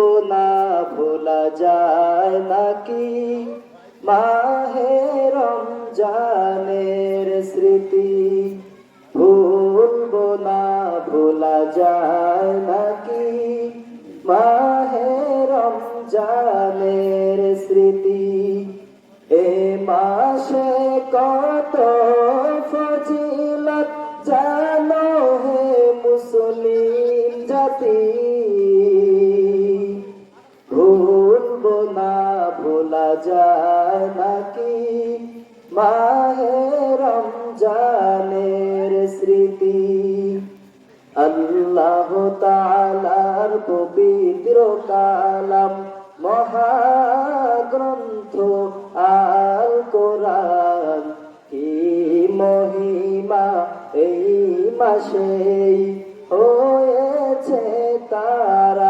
ভুলবো না ভোলা যায় নাকি? মাহে রমজানের স্মৃতি, ভুলবো না ভোলা যায় নাকি? মাহে রমজানের স্মৃতি, এ মাসে কত ফজিলত জানো হে মুসলিম জাতি? যায় নাকি মাহে রমজানের স্মৃতি। আল্লাহ তালার পবিত্র কালাম মহাগ্রন্থ আল কোরআন। কি মহিমা এই মাসেই হয়েছে তারা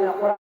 yang.